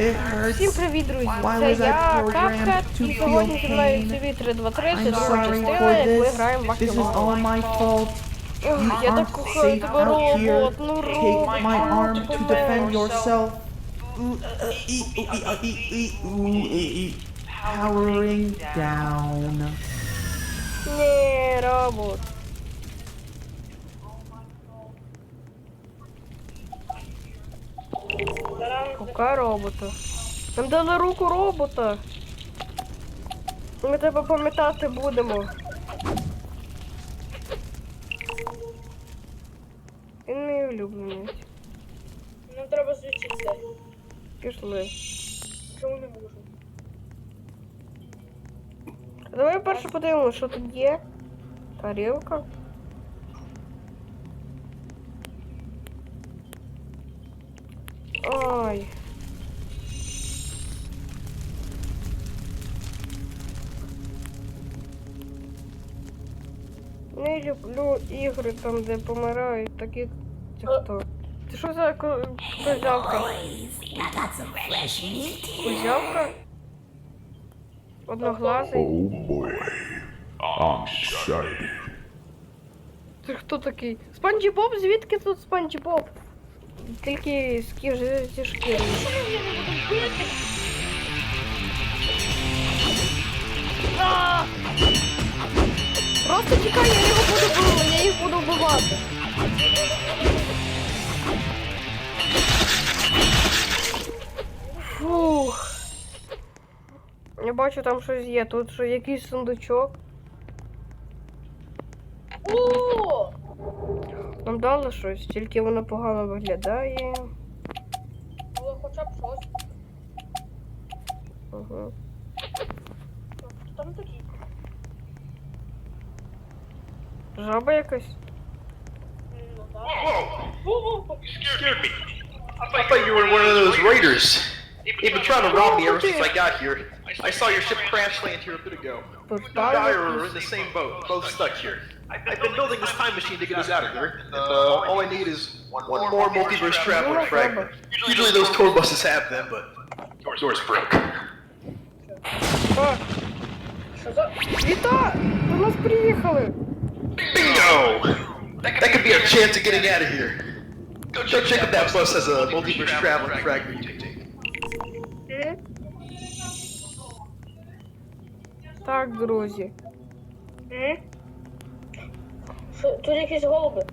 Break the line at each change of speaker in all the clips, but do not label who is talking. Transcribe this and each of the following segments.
It hurts.
Всім привіт, друзі!
Why
Це
was I
я,
programmed
Капка,
to
і
feel
сьогодні зі мною
pain?
CV 323,
I'm
це друга
sorry
частина,
for
як ми
this.
граємо в
This is
Бахтівол.
all my fault. You
Я так
aren't
кохаю
safe
тебе,
out here.
робот, ну
Take
робот,
my
ну,
arm
ти
to defend
помер.
yourself. Ooh,
Рука робота. Нам дали руку робота. Ми тебе пам'ятати будемо. Він мій улюблений.
Нам треба звідсіться.
Пішли.
Чому не можу?
Давай перше подивимося, що тут є. Тарілка. Ой. Не люблю ігри там, де помирають такі. Це хто? Ти що за козявка? Козявка? Одноглазий? Ти хто такий? Спанчі Боб? Звідки тут Спанчі Боб? Тільки з кіж зі шкіри. А! Просто тікай, я його буду бити, я їх буду вбивати. Фух. Я бачу, там щось є. Тут що якийсь сундучок.
О!
Нам дали щось, тільки воно погано виглядає.
Але хоча б щось.
Ага.
Там такий?
Жаба якась?
Ну так.
I thought you were one of those raiders. They've been trying to rob me ever since I got here. I saw your ship crash land here a bit ago. You and I are in the same boat, both stuck here. I've been building this time machine to get us out of here. And, uh, all I need is one more multiverse traveler fragment. Usually those tour buses have them, but yours broke.
А,
Що за?
Віта! До нас приїхали!
Bingo! That could be our chance of getting out of here. Go check if that bus has a multiverse traveling fragment you can take.
М?
Так, друзі.
Що, тут якісь голуби?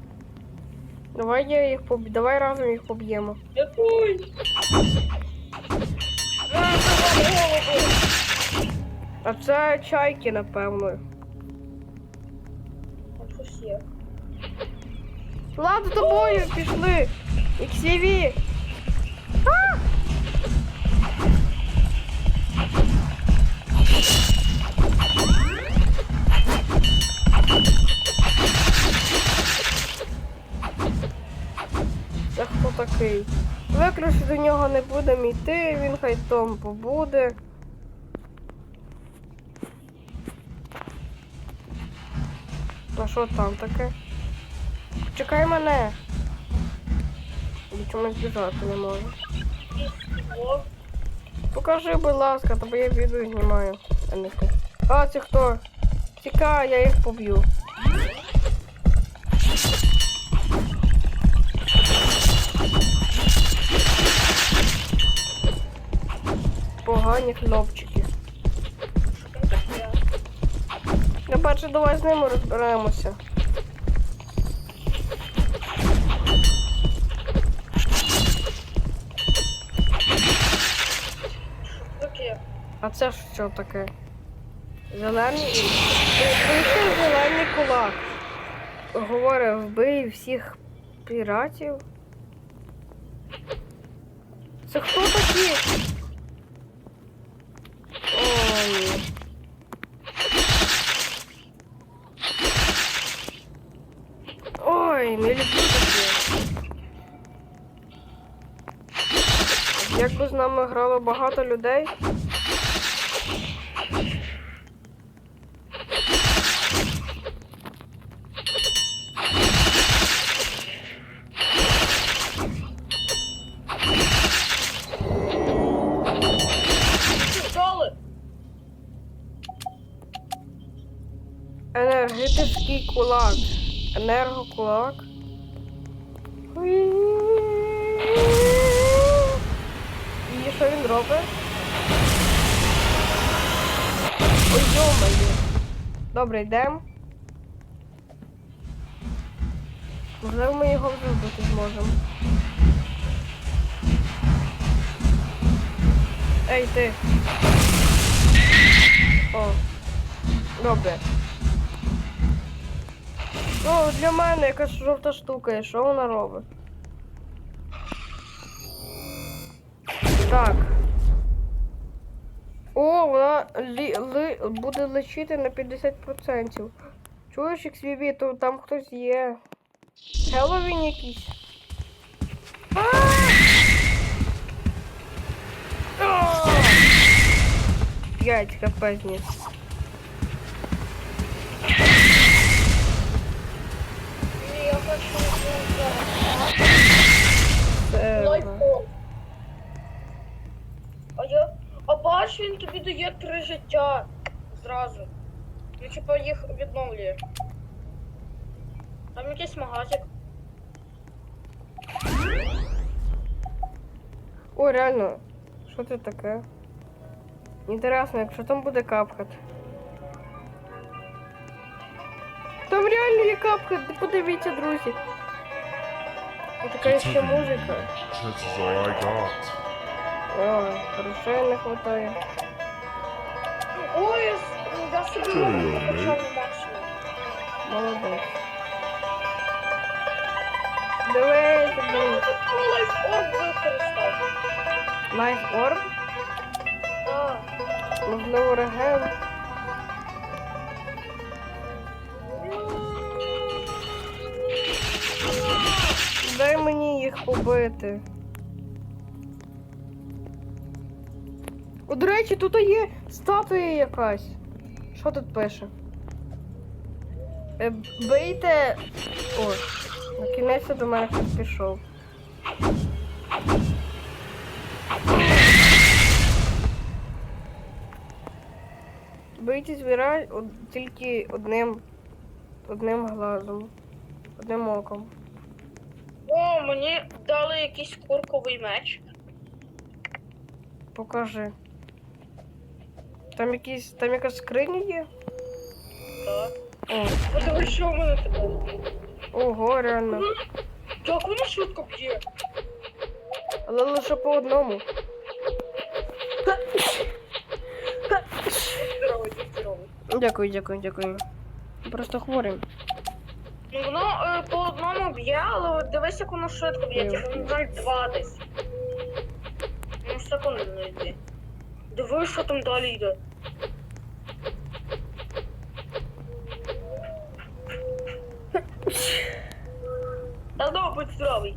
Давай я їх поб... Давай разом їх поб'ємо.
Який? А, це
чайки, напевно. Ладно, тобою пішли! XCV! Виключно до нього не будемо йти, він хай там побуде. А що там таке? Чекай мене. Я чомусь біжати не можу. Покажи, будь ласка, тобто я відео знімаю. А це хто? Тікай, я їх поб'ю. Погані
таке?
Ну, перше, давай з ними розберемося. А це що таке? Зелений. Прийшов зелений кулак. Говорить, вбий всіх піратів. Це хто такі? нами грало багато людей. Енергетичний кулак. Енергокулак. Хуй. І що він робить? Ой, йомаю. Добре, йдемо. Можливо, ми його вибити зможемо. Ей, ти. О. Добре. Ну, для мене якась жовта штука, і що вона робить? Так. О, вона лі, ли, буде лечити на 50%. Чуєш, XVB, то там хтось є. Хеллоуін якийсь. П'ять хп зніс.
Я хочу. Лайфхак. А. Бач, він тобі дає три життя зразу. Ну, типа їх відновлює. Там якийсь магазик.
О, реально. Що це таке? Інтересно, якщо там буде капкат. Там реально є капкат, подивіться, друзі. І така ще музика. Ой, грошей не хватає.
Ой, я я собі
Чого
можу
я,
максимум.
Молодець. Дивись, блін.
тут лайфхак використав.
Лайф орб,
Так.
можливо, реген. Дай мені їх побити. О, до речі, тут є статуя якась. Що тут пише? Е, Бийте. О, на кінець до мене хтось пішов. Бийте звіра тільки одним одним глазом. Одним оком.
О, мені дали якийсь курковий меч.
Покажи. Там якісь. там якась скриня є?
Так.
О,
Подивись, що в мене тепер.
ого, реально.
Як воно швидко б'є.
Але лише по одному. Дякую, дякую, дякую. Просто хворий.
Ну воно е, по одному б'є, але от дивись, як воно швидко б'є,
Ні.
типу, ну, жаль, два десь. Ну, секунду не йди. Дивись, що там далі йде. Та знову будь здоровий.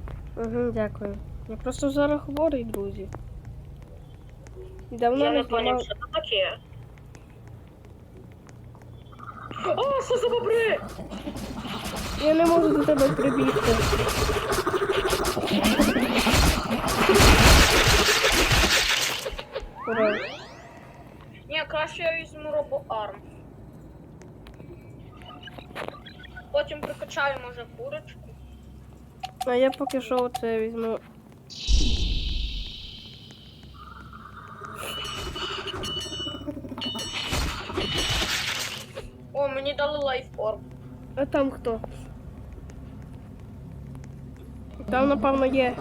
Угу, дякую. Я просто зараз хворий, друзі. Давно
Я
не
поняв, що це таке. О, що за бобри?
Я не можу до тебе прибігти. Ура.
Ні, краще я візьму робоарм. Потім прикачаю, може, курочку.
А я поки що оце візьму.
О, мені дали лайформ.
А там хто? Там, напевно, є.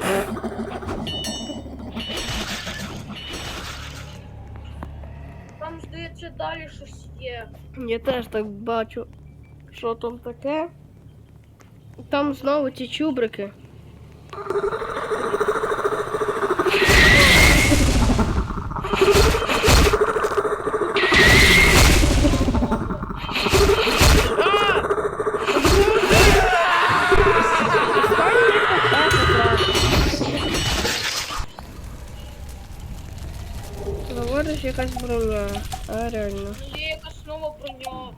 Там, здається, далі щось є.
Я теж так бачу. Що там таке? Там знову ці чубрики. Говориш якась броня. А, реально.
Є якась снова про нього.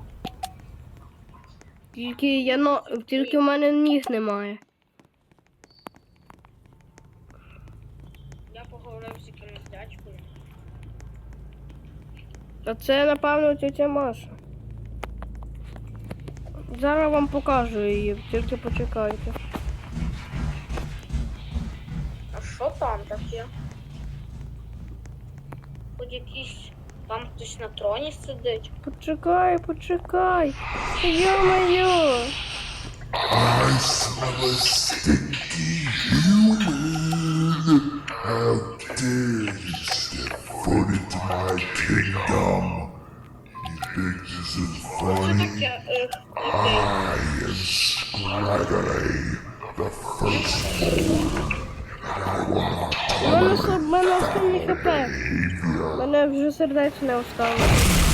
Тільки я но... Тільки в мене ніг немає. Я поговорив з якимось дядькою. А це, напевно, тетя Маша. Зараз вам покажу її, тільки почекайте.
А що там таке? Хоч якісь там хтось на троні сидить.
Почекай, почекай. Йо-моє. Мене вже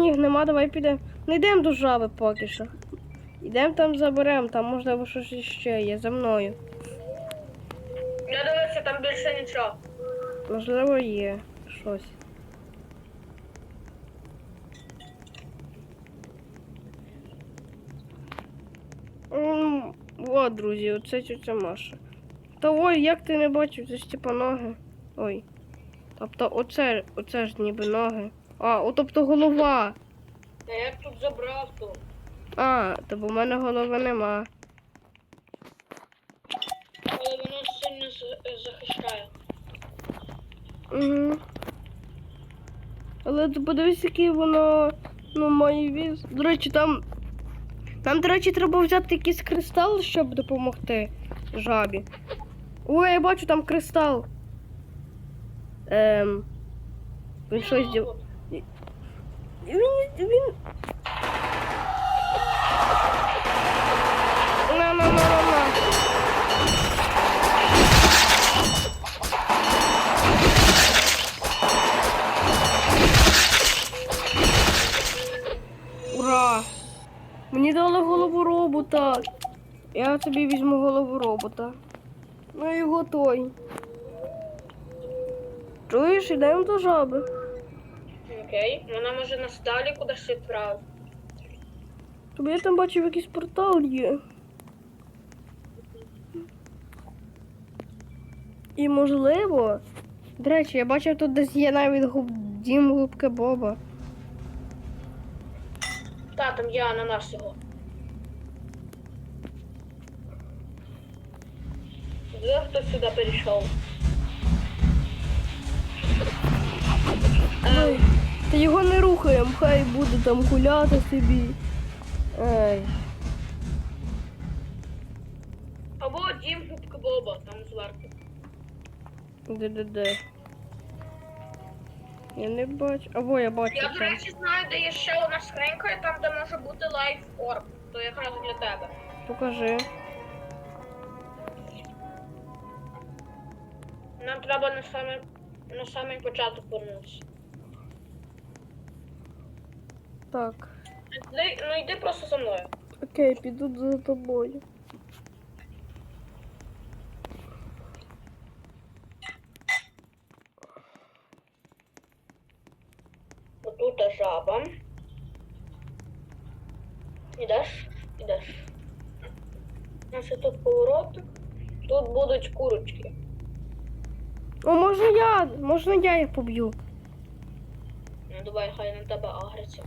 мене нема, давай підемо. Не йдемо до жаби поки що. Йдемо там заберемо, там можливо щось ще є за мною.
Я дивився, там більше нічого.
Можливо, є щось. М, От, друзі, оце тетя Маша. Та ой, як ти не бачив, це ж типа ноги. Ой. Тобто оце, оце ж ніби ноги. А, о, тобто голова.
Та як тут забрав то?
А, то в мене голови нема.
Але воно сильно захищає.
Угу. Але ти подивись, який воно ну, має віз. До речі, там. Нам, до речі, треба взяти якийсь кристал, щоб допомогти жабі. Ой, я бачу там кристал. Ем. Він щось дів. Він. він. На, на, на, на, на. Ура! Мені дали голову робота. Я собі візьму голову робота. Ну його той. Чуєш, ідемо до жаби.
Окей, вона може нас далі кудись відправити.
Тобі я там бачив якийсь портал є. І можливо. До речі, я бачив тут десь є навіть губ... дім губки Боба.
Та, там є ананас його. Де хто сюди перейшов?
Ой, та його не рухаємо, хай буде там гуляти собі. Ей.
Або дім губка Боба, там зверху.
Де-де-де. Я не бачу. Або я бачу
Я, до
там.
речі, знаю, де є ще одна скринька, і там, де може бути лайф орб. То якраз для тебе.
Покажи.
Нам треба на самий, на самий початок повернутися.
Так.
Ну йди просто за мною.
Окей, піду за тобою.
Отут жаба. Ідеш? Ідеш. Ось тут поворотик. Тут будуть курочки.
О, можна я? Можна я їх поб'ю?
Ну давай, хай на тебе агриться.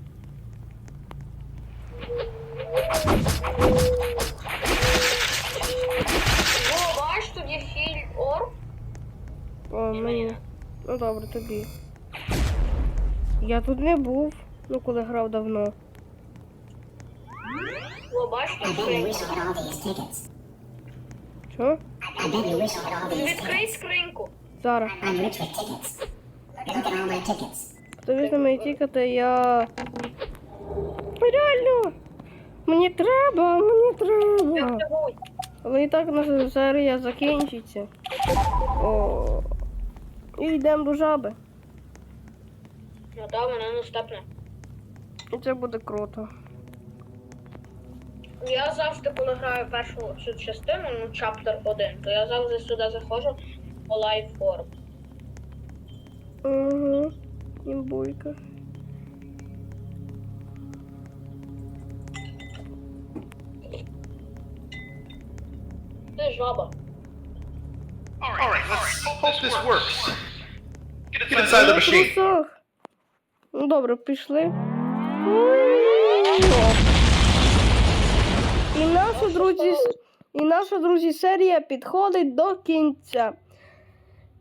Добре, тобі. Я тут не був, ну коли грав давно.
These tickets.
Що?
Відкрий скриньку.
Зараз. Тобі на мої тікати я. Реально! Мені треба, мені треба. Але і так наша серія закінчиться. О, І йдемо до жаби.
Ну да, мене наступне.
І це буде круто.
Я завжди, коли граю першу цю частину, ну чаптер 1, то я завжди сюди заходжу по лайфформ.
Угу. Імбуйка.
Ти жаба.
Let's hope this works. Get inside the machine.
Ну добре, пішли. І наша, друзі, і наша, друзі, серія підходить до кінця.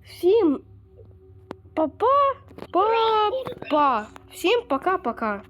Всім па-па, па-па. Всім пока-пока.